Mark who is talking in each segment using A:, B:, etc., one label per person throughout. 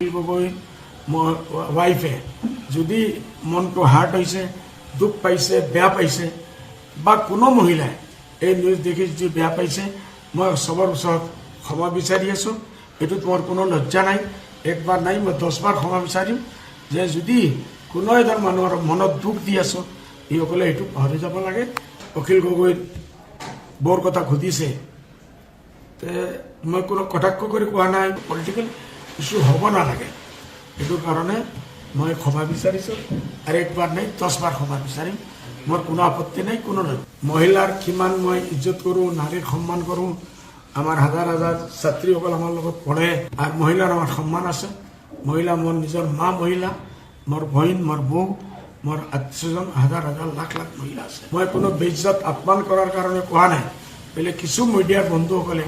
A: গগৈ ৱাইফে যদি মনটো হাৰ্ট হৈছে, দুখ পাইছে, বেয়া পাইছে, বা কোনো মহিলাই এই নিউজ দেখি যদি বেয়া পাইছে, মই চবৰ ওচৰত ক্ষমা বিচাৰি আছোঁ। এইটোত মোৰ কোনো লজ্জা নাই। একবাৰ নাই, মই দহবাৰ ক্ষমা বিচাৰিম। যে যদি কোনো এজন মানুহৰ মনত দুখ দি আছোঁ এইসকলে এইটো পাহৰি যাব লাগে। অখিল গগৈৰ বৰ কথা সুধিছে তে মই কোনো কটাক্ষ কৰি কোৱা নাই। পলিটিকেল ইছ্যু হ'ব নালাগে। সেইটো কাৰণে মই ক্ষমা বিচাৰিছোঁ। আৰু একবাৰ নাই, দহবাৰ ক্ষমা বিচাৰিম। মোৰ কোনো আপত্তি নাই, কোনো নাই। মহিলাৰ কিমান মই ইজ্জত কৰোঁ নাৰীৰ সন্মান কৰোঁ, আমাৰ হাজাৰ হাজাৰ ছাত্ৰীসকল আমাৰ লগত পঢ়ে, আৰু মহিলাৰ আমাৰ সন্মান আছে। মহিলা মোৰ নিজৰ মা মহিলা, মোৰ বহিন মোৰ বৌ, মোৰ আত্মীয়জন, হাজাৰ হাজাৰ লাখ লাখ মহিলা আছে। মই কোনো বেইজ্জত আপমান কৰাৰ কাৰণে কোৱা নাই। বেলেগ কিছু মিডিয়াৰ বন্ধুসকলে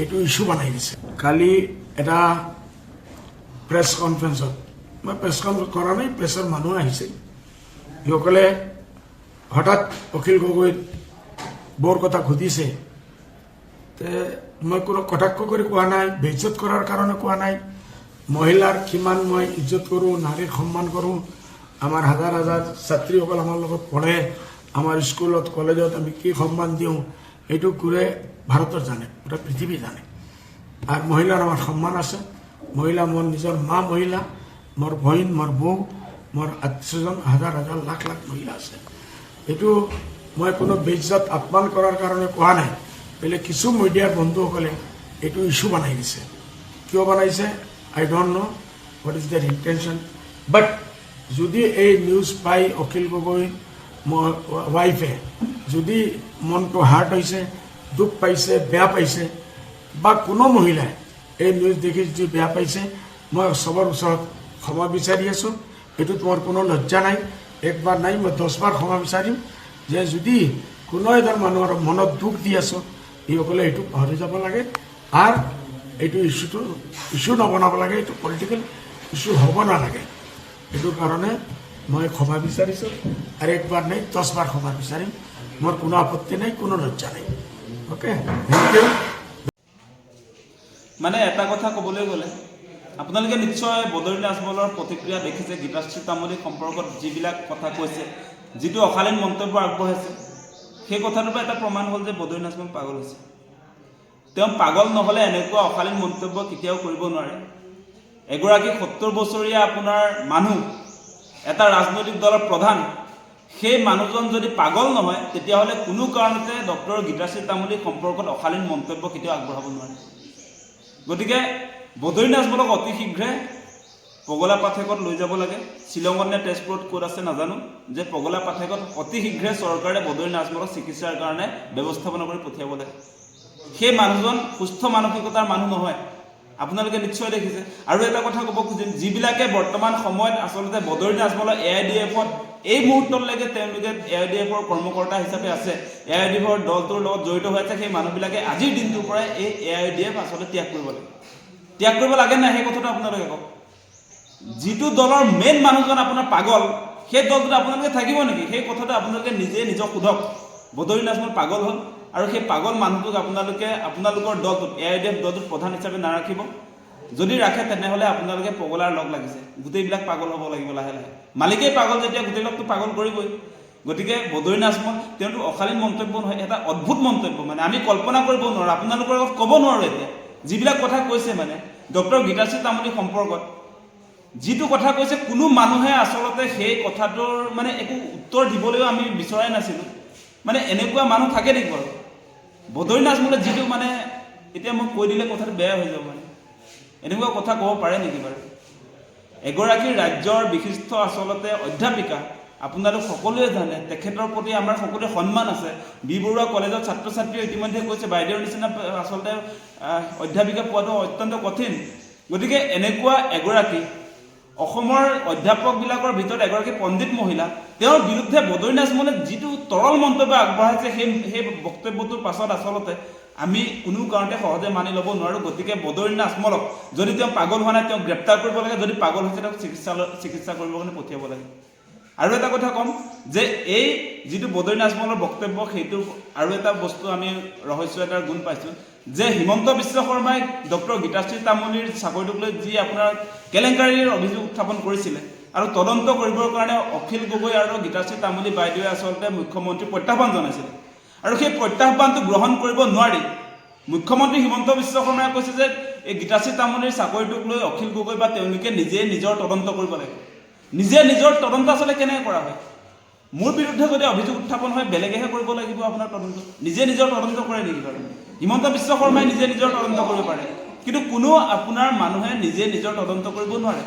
A: এইটো ইছ্যু বনাই দিছে। কালি এটা প্ৰেছ কনফাৰেঞ্চত মই প্ৰেছ কনফাৰেঞ্চ কৰা নাই প্ৰেছৰ মানুহ আহিছে সিসকলে হঠাৎ অখিল গগৈৰ বৰ কথা সুধিছে মই কোনো কটাক্ষ কৰি কোৱা নাই, বেইজ্জত কৰাৰ কাৰণে কোৱা নাই। মহিলাৰ কিমান মই ইজ্জত কৰোঁ নাৰীৰ সন্মান কৰোঁ, আমাৰ হাজাৰ হাজাৰ ছাত্ৰীসকল আমাৰ লগত পঢ়ে, আমাৰ স্কুলত, কলেজত আমি কি সন্মান দিওঁ সেইটো গোৰে ভাৰতৰ জানে, গোটেই পৃথিৱী জানে। আৰু মহিলাৰ আমাৰ সন্মান আছে। মহিলা মোৰ নিজৰ মা মহিলা মোৰ বহিন মোৰ বৌ মোৰ আত্মীয়জন হাজাৰ হাজাৰ লাখ লাখ মহিলা আছে এইটো মই কোনো বেইজ্জত আপমান কৰাৰ কাৰণে কোৱা নাই বেলেগ কিছু মিডিয়াৰ বন্ধুসকলে এইটো ইছ্যু বনাই দিছে কিয় বনাইছে I don't know' what is their intention but যদি এই নিউজ পাই অখিল গগৈ ৱাইফে যদি মনটো হাৰ্ট হৈছে দুখ পাইছে বেয়া পাইছে বা কোনো মহিলাই এই নিউজ দেখি যদি বেয়া পাইছে, মই চবৰ ওচৰত ক্ষমা বিচাৰি আছোঁ। এইটোত মোৰ কোনো লজ্জা নাই। একবাৰ নাই, মই দহবাৰ ক্ষমা বিচাৰিম যে যদি কোনো এজন মানুহৰ মনত দুখ দি আছোঁ, এইসকলে এইটো পাহৰি যাব লাগে। আৰু এইটো ইছ্যুটো, ইছ্যু নবনাব লাগে, এইটো পলিটিকেল ইছ্যু হ'ব নালাগে। সেইটো কাৰণে মই ক্ষমা বিচাৰিছোঁ। আৰু একবাৰ নাই, দহবাৰ ক্ষমা বিচাৰিম। মোৰ কোনো আপত্তি নাই, কোনো লজ্জা নাই। অ'কে থেংক ইউ
B: মানে এটা কথা ক'বলৈ গ'লে, আপোনালোকে নিশ্চয় বদৰুণী আজমলৰ প্ৰতিক্ৰিয়া দেখিছে, গীতাশ্ৰী তামুলী সম্পৰ্কত যিবিলাক কথা কৈছে, যিটো অশালীন মন্তব্য আগবঢ়াইছে, সেই কথাটোৰ পৰা এটা প্ৰমাণ হ'ল যে বদৰুণী আজমল পাগল হৈছে। তেওঁ পাগল নহ'লে এনেকুৱা অশালীন মন্তব্য কেতিয়াও কৰিব নোৱাৰে। এগৰাকী সত্তৰ বছৰীয়া আপোনাৰ মানুহ, এটা ৰাজনৈতিক দলৰ প্ৰধান, সেই মানুহজন যদি পাগল নহয়, তেতিয়াহ'লে কোনো কাৰণতে ডক্টৰ গীতাশ্ৰী তামুলী সম্পৰ্কত অশালীন মন্তব্য কেতিয়াও আগবঢ়াব নোৱাৰে। গতিকে বদৰী নাজমলক অতি শীঘ্ৰে পগলা পাঠেকত লৈ যাব লাগে। শ্বিলঙত নে তেজপুৰত ক'ত আছে নাজানো, যে পগলা পাঠেকত অতি শীঘ্ৰে চৰকাৰে বদৰী নাজমলক চিকিৎসাৰ কাৰণে ব্যৱস্থাপনা কৰি পঠিয়াব লাগে। সেই মানুহজন সুস্থ মানসিকতাৰ মানুহ নহয়। আপোনালোকে নিশ্চয় দেখিছে। আৰু এটা কথা ক'ব খুজিম, যিবিলাকে বৰ্তমান সময়ত আচলতে বদৰী নাজমলৰ এ আই ডি এফত এই মুহূৰ্তলৈকে তেওঁলোকে এ আই ডি এফৰ কৰ্মকৰ্তা হিচাপে আছে। এ আই ডি এফৰ দলটোৰ লগত জড়িত হৈ আছে সেই মানুহবিলাকে আজিৰ দিনটোৰ পৰাই এই এ আই ডি এফ আচলতে ত্যাগ কৰিব লাগে। ত্যাগ কৰিব লাগে নাই সেই কথাটো আপোনালোকে কওক। যিটো দলৰ মেইন মানুহজন আপোনাৰ পাগল, সেই দলটোত আপোনালোকে থাকিব নেকি? সেই কথাটো আপোনালোকে নিজে নিজক সোধক। বদৰী নাজমল পাগল হ'ল আৰু সেই পাগল মানুহটোক আপোনালোকে, আপোনালোকৰ দলটোত এ আই ডি এফ দলটোত প্ৰধান হিচাপে নাৰাখিব। যদি ৰাখে, তেনেহ'লে আপোনালোকে পগলাৰ লগ লাগিছে। গোটেইবিলাক পাগল হ'ব লাগিব লাহে লাহে। মালিকেই পাগল যেতিয়া গোটেইবিলাকতো পাগল কৰিবই। গতিকে বদৰী নাজমল, তেওঁতো অশালীন মন্তব্য নহয়, এটা অদ্ভুত মন্তব্য। মানে আমি কল্পনা কৰিব নোৱাৰোঁ, আপোনালোকৰ আগত ক'ব নোৱাৰোঁ এতিয়া। যিবিলাক কথা কৈছে মানে ডক্টৰ গীতাশ্ৰী তামুলী সম্পৰ্কত, যিটো কথা কৈছে, কোনো মানুহে আচলতে সেই কথাটোৰ মানে একো উত্তৰ দিবলৈও আমি বিচৰাই নাছিলোঁ। মানে এনেকুৱা মানুহ থাকে নেকি বাৰু? বদৰী নাজমলে যিটো মানে এতিয়া মই কৈ দিলে কথাটো বেয়া হৈ যাব মানে। এনেকুৱা কথা ক'ব পাৰে নেকি বাৰু? এগৰাকী ৰাজ্যৰ বিশিষ্ট আচলতে অধ্যাপিকা, আপোনালোক সকলোৱে জানে, তেখেতৰ প্ৰতি আমাৰ সকলোৰে সন্মান আছে। বি বৰুৱা কলেজৰ ছাত্ৰ ছাত্ৰীয়ে ইতিমধ্যে কৈছে, বাইদেউৰ নিচিনা, আচলতে অধ্যাপিকা পোৱাটো অত্যন্ত কঠিন। গতিকে এনেকুৱা এগৰাকী অসমৰ অধ্যাপকবিলাকৰ ভিতৰত এগৰাকী পণ্ডিত মহিলা, তেওঁৰ বিৰুদ্ধে বদৰী নাজমলে যিটো তৰল মন্তব্য আগবঢ়াইছে, সেই সেই বক্তব্যটোৰ পাছত আচলতে আমি কোনো কাৰণতে সহজে মানি ল'ব নোৱাৰোঁ। গতিকে বদৰী নাজমলক যদি তেওঁ পাগল হোৱা নাই, তেওঁক গ্ৰেপ্তাৰ কৰিব লাগে। যদি পাগল হৈছে, তেওঁক চিকিৎসালয়, চিকিৎসা কৰিবৰ কাৰণে পঠিয়াব লাগে। আৰু এটা কথা ক'ম, যে এই যিটো বদৰী নাজমলৰ বক্তব্য, সেইটো আৰু এটা বস্তু আমি ৰহস্য এটাৰ গুণ পাইছোঁ। যে হিমন্ত বিশ্ব শৰ্মাই ডক্টৰ গীতাশ্ৰী তামুলীৰ চাকৰিটোক লৈ যি আপোনাৰ কেলেংকাৰীৰ অভিযোগ উত্থাপন কৰিছিলে আৰু তদন্ত কৰিবৰ কাৰণে অখিল গগৈ আৰু গীতাশ্ৰী তামুলী বাইদেৱে আচলতে মুখ্যমন্ত্ৰীক প্ৰত্যাহ্বান জনাইছিলে। আৰু সেই প্ৰত্যাহ্বানটো গ্ৰহণ কৰিব নোৱাৰি। মুখ্যমন্ত্ৰী হিমন্ত বিশ্ব শৰ্মাই কৈছে যে এই গীতাশ্ৰী তামুলীৰ চাকৰিটোক লৈ অখিল গগৈ বা তেওঁলোকে নিজে নিজৰ তদন্ত কৰিব লাগে। নিজে নিজৰ তদন্ত আচলতে কেনেকৈ কৰা হয়? মোৰ বিৰুদ্ধে যদি অভিযোগ উত্থাপন হয়, বেলেগেহে কৰিব লাগিব আপোনাৰ তদন্ত। নিজে নিজৰ তদন্ত কৰে নেকি বাৰু? হিমন্ত বিশ্ব শৰ্মাই নিজে নিজৰ তদন্ত কৰিব পাৰে। কিন্তু কোনো আপোনাৰ মানুহে নিজে নিজৰ তদন্ত কৰিব নোৱাৰে।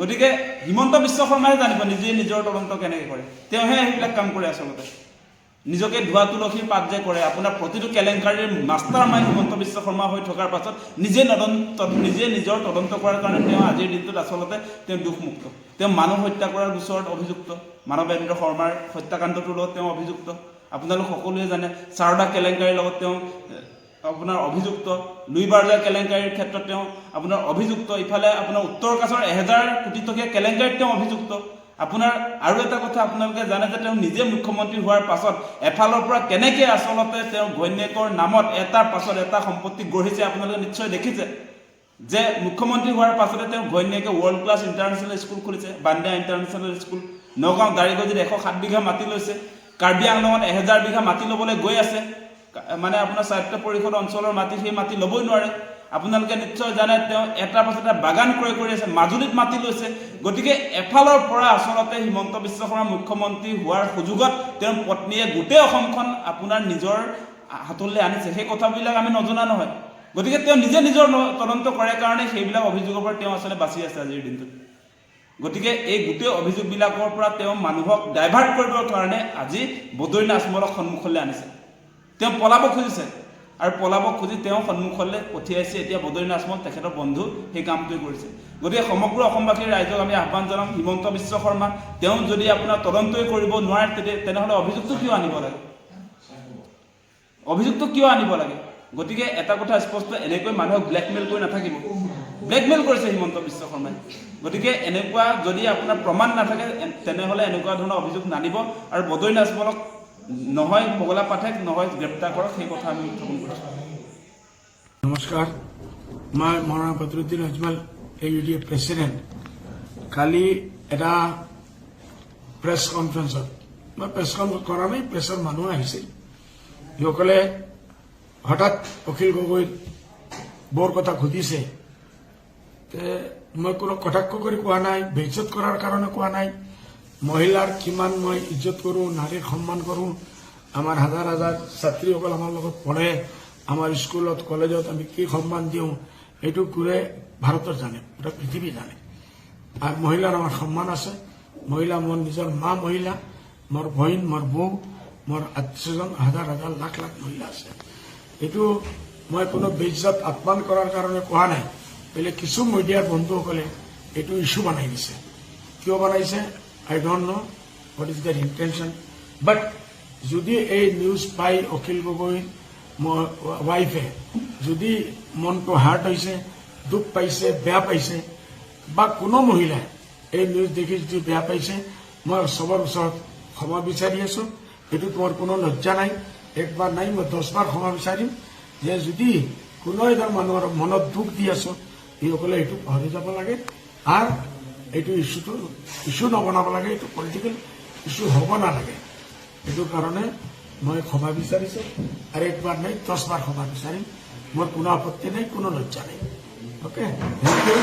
B: গতিকে হিমন্ত বিশ্ব শৰ্মাই জানিব নিজে নিজৰ তদন্ত কেনেকৈ কৰে। তেওঁহে সেইবিলাক কাম কৰে আচলতে। নিজকে ধোৱা তুলসীৰ পাত যে কৰে, আপোনাৰ প্ৰতিটো কেলেংকাৰীৰ মাষ্টাৰ মাইণ্ড হিমন্ত বিশ্ব শৰ্মা হৈ থকাৰ পাছত নিজে তদন্ত নিজে নিজৰ তদন্ত কৰাৰ কাৰণে তেওঁ আজিৰ দিনটোত আচলতে তেওঁ দুখমুক্ত তেওঁ মানুহ হত্যা কৰাৰ গোচৰত অভিযুক্ত। মানৱেন্দ্ৰ শৰ্মাৰ হত্যাকাণ্ডটোৰ লগত তেওঁ অভিযুক্ত। আপোনালোক সকলোৱে জানে, চাৰদা কেলেংকাৰীৰ লগত তেওঁ আপোনাৰ অভিযুক্ত লুই বাৰ্জাৰ কেলেংকাৰীৰ ক্ষেত্ৰত তেওঁ আপোনাৰ অভিযুক্ত, ইফালে আপোনাৰ উত্তৰ কাছৰ এহেজাৰ কোটি টকীয়া কেলেংকাৰীত তেওঁ অভিযুক্ত। আপোনাৰ আৰু এটা কথা আপোনালোকে জানে যে তেওঁ নিজে মুখ্যমন্ত্ৰী হোৱাৰ পাছত এফালৰ পৰা কেনেকৈ আচলতে তেওঁ ঘৈণীয়েকৰ নামত এটাৰ পাছত এটা সম্পত্তি গঢ়িছে আপোনালোকে নিশ্চয় দেখিছে। যে মুখ্যমন্ত্ৰী হোৱাৰ পাছতে তেওঁ ঘৈণীয়েকে ৱৰ্ল্ড ক্লাছ ইণ্টাৰনেশ্যনেল স্কুল খুলিছে বান্দিয়া ইণ্টাৰনেশ্যনেল স্কুল নগাঁও দাৰিগজিত এশ সাত বিঘা মাটি লৈছে। কাৰ্বি আংলঙত এহেজাৰ বিঘা মাটি ল'বলৈ গৈ আছে। মানে আপোনাৰ স্বায়ত্ত পৰিষদ অঞ্চলৰ মাটি, সেই মাটি ল'বই নোৱাৰে। আপোনালোকে নিশ্চয় জানে, তেওঁ এটাৰ পাছত এটা বাগান ক্ৰয় কৰি আছে, মাজুলীত মাটি লৈছে। গতিকে এফালৰ পৰা আচলতে হিমন্ত বিশ্ব শৰ্মা মুখ্যমন্ত্ৰী হোৱাৰ সুযোগত তেওঁৰ পত্নীয়ে গোটেই অসমখন আপোনাৰ নিজৰ হাতলৈ আনিছে। সেই কথাবিলাক আমি নজনা নহয়। গতিকে তেওঁ নিজে নিজৰ তদন্ত কৰে কাৰণে সেইবিলাক অভিযোগৰ পৰা তেওঁ আচলতে বাচি আছে আজিৰ দিনটোত। গতিকে এই গোটেই অভিযোগবিলাকৰ পৰা তেওঁ মানুহক ডাইভাৰ্ট কৰিবৰ কাৰণে আজি বদৰীনাথ আজমলক সন্মুখলৈ আনিছে। তেওঁ পলাব খুজিছে আৰু পলাব খুজি তেওঁ সন্মুখলৈ পঠিয়াইছে এতিয়া বদৰীনাথ আজমল তেখেতৰ বন্ধু, সেই কামটোৱে কৰিছে। গতিকে সমগ্ৰ অসমবাসীৰ ৰাইজক আমি আহ্বান জনাম, হিমন্ত বিশ্ব শৰ্মা, তেওঁ যদি আপোনাৰ তদন্তই কৰিব নোৱাৰে তেতিয়া তেনেহ'লে অভিযোগটো কিয় আনিব লাগে? অভিযোগটো কিয় আনিব লাগে? গতিকে এটা কথা স্পষ্ট এনেকৈ মানুহক ব্লেকমেইল কৰি নাথাকিব। ব্লেকমেইল কৰিছে হিমন্ত বিশ্ব শৰ্মাই। গতিকে এনেকুৱা যদি আপোনাৰ প্ৰমাণ নাথাকে তেনেহ'লে এনেকুৱা ধৰণৰ অভিযোগ নানিব আৰু বদৰীনাথ আজমলক নহয় পগলা পাঠক নহয় গ্ৰেপ্তাৰ কৰক সেই কথা আমি উত্থাপন কৰিছোঁ।
A: নমস্কাৰ। মই Maulana Badruddin Ajmal A U D A president কালি এটা প্ৰেছ কনফাৰেন্সত মই প্ৰেছ কনফাৰেন্স কৰা নাই প্ৰেছৰ মানুহ আহিছিল। যিসকলে হঠাৎ অখিল গগৈ বৰ কথা সুধিছে মই কোনো কটাক্ষ কৰি কোৱা নাই বেইজ্জত কৰাৰ কাৰণে কোৱা নাই। মহিলাৰ কিমান মই ইজ্জত কৰোঁ নাৰীৰ সন্মান কৰোঁ আমাৰ হাজাৰ হাজাৰ ছাত্ৰীসকল আমাৰ লগত পঢ়ে আমাৰ স্কুলত কলেজত আমি কি সন্মান দিওঁ এইটো গোটেই ভাৰতৰ জানে গোটেই পৃথিৱী জানে। আৰু মহিলাৰ আমাৰ সন্মান আছে। মহিলা মোৰ নিজৰ মা মহিলা মোৰ বহিন মোৰ বৌ মোৰ আত্মীয়জন হাজাৰ হাজাৰ লাখ লাখ মহিলা আছে। এইটো মই কোনো বেইজ্জত আত্মান কৰাৰ কাৰণে কোৱা নাই। বেলেগ কিছু মিডিয়াৰ বন্ধুসকলে এইটো ইছ্যু বনাই দিছে। কিয় বনাইছে? I don't know' what is their intention but যদি এই নিউজ পাই অখিল গগৈৰ ম- ৱাইফে যদি মনটো হাৰ্ট হৈছে, দুখ পাইছে, বেয়া পাইছে, বা কোনো মহিলাই এই নিউজ দেখি যদি বেয়া পাইছে, মই চবৰ ওচৰত ক্ষমা বিচাৰি আছো। এইটোত মোৰ কোনো লজ্জা নাই। একবাৰ নাই, মই দহবাৰ ক্ষমা বিচাৰিম। যে যদি কোনো এজন মানুহৰ মনত দুখ দি আছো এইসকলে এইটো পাহৰি যাব লাগে। আৰু এইটো ইছ্যুটো, ইছ্যু নবনাব লাগে, এইটো পলিটিকেল ইছ্যু হ'ব নালাগে। সেইটো কাৰণে মই ক্ষমা বিচাৰিছো। আৰু একবাৰ নাই দহবাৰ ক্ষমা বিচাৰিম। মোৰ কোনো আপত্তি নাই, কোনো লজ্জা নাই। অ'কে থেংক ইউ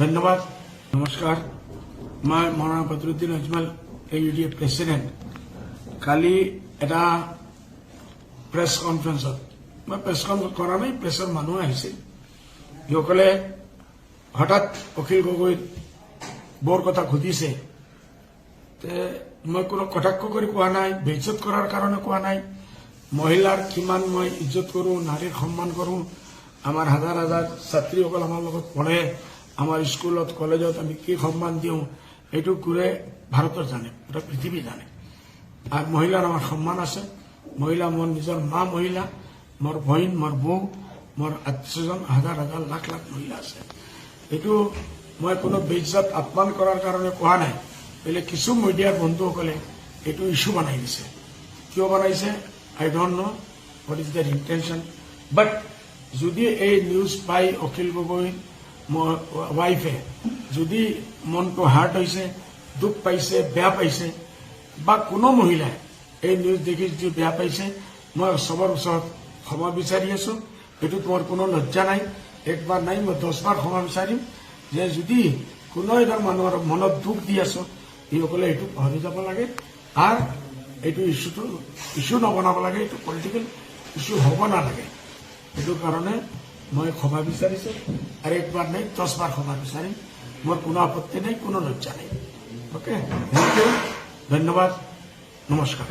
A: ধন্যবাদ। নমস্কাৰ। মই Maulana Badruddin Ajmal A U D A president কালি এটা প্ৰেছ কনফাৰেন্সত মই প্ৰেছ কনফাৰেন্স কৰা নাই প্ৰেছৰ মানুহ আহিছিল যিসকলে হঠাৎ অখিল গগৈ বৰ কথা তে মই কোনো কটাক্ষ কৰি কোৱা নাই, বেইজ্জত কৰাৰ কাৰণে কোৱা নাই। মহিলাৰ কিমান মই ইজ্জত কৰোঁ, নাৰীৰ সন্মান কৰোঁ, আমাৰ হাজাৰ হাজাৰ ছাত্ৰীসকল আমাৰ লগত পঢ়ে, আমাৰ স্কুলত, কলেজত আমি কি সন্মান দিওঁ, এইটো গোটেই ভাৰতৰ জানে, গোটেই পৃথিৱী জানে। আৰু মহিলাৰ আমাৰ সন্মান আছে। মহিলা মোৰ নিজৰ মা মহিলা মোৰ বহিন মোৰ বৌ মোৰ আত্মীয়জন হাজাৰ হাজাৰ লাখ লাখ মহিলা আছে। এইটো মই কোনো বেইজ্জত আত্মান কৰাৰ কাৰণে কোৱা নাই। বেলেগ কিছু মিডিয়াৰ বন্ধুসকলে এইটো ইছ্যু বনাই দিছে। কিয় বনাইছে? I don't know' what is their intention. But যদি এই নিউজ পাই অখিল গগৈ ৱাইফে, যদি মনটো হাৰ্ট হৈছে, দুখ পাইছে, বেয়া পাইছে, বা কোনো মহিলাই এই নিউজ দেখি যদি বেয়া পাইছে, মই চবৰ ওচৰত ক্ষমা বিচাৰি আছো। এইটো তোমাৰ কোনো লজ্জা নাই। একবাৰ নাই, মই দহবাৰ ক্ষমা বিচাৰিম। যে যদি কোনো এজন মানুহৰ মনত দুখ দি আছো এইসকলে এইটো পাহৰি যাব লাগে। আৰু এইটো ইছ্যুটো, ইছ্যু নবনাব লাগে, এইটো পলিটিকেল ইছ্যু হ'ব নালাগে। সেইটো কাৰণে মই ক্ষমা বিচাৰিছো। আৰু একবাৰ নাই, দহবাৰ ক্ষমা বিচাৰিম। মোৰ কোনো আপত্তি নাই, কোনো লজ্জা নাই। অ'কে ধন্যবাদ। নমস্কাৰ